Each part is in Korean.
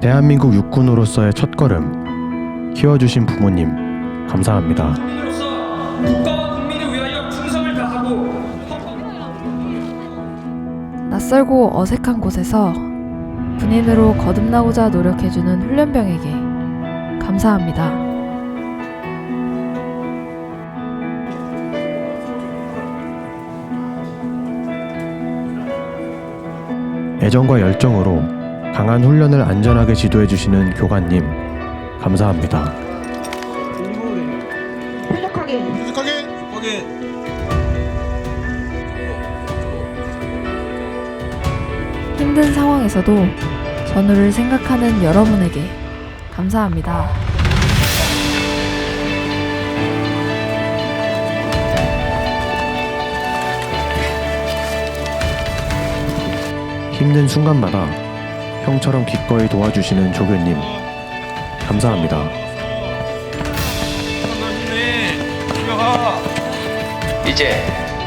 대한민국 육군으로서의 첫걸음 키워주신 부모님 감사합니다. 낯설고 어색한 곳에서 군인으로 거듭나고자 노력해주는 훈련병에게 감사합니다. 애정과 열정으로 강한 훈련을 안전하게 지도해 주시는 교관님 감사합니다. 쾌적하게 쾌적하게 쾌적하게 힘든 상황에서도 전우를 생각하는 여러분에게 감사합니다. 힘든 순간마다 형처럼 기꺼이 도와주시는 조교님 감사합니다. 이제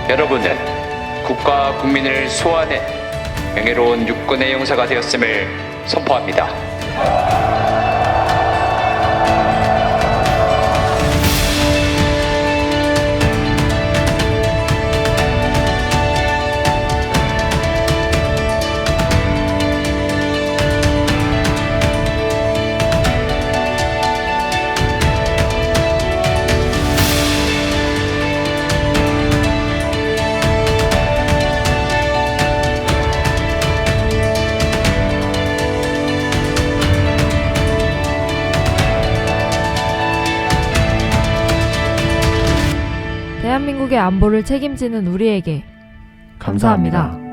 여러분은 국가 국민을 소환해 명예로운 육군의 용사가 되었음을 선포합니다. 대한민국의 안보를 책임지는 우리에게 감사합니다. 감사합니다.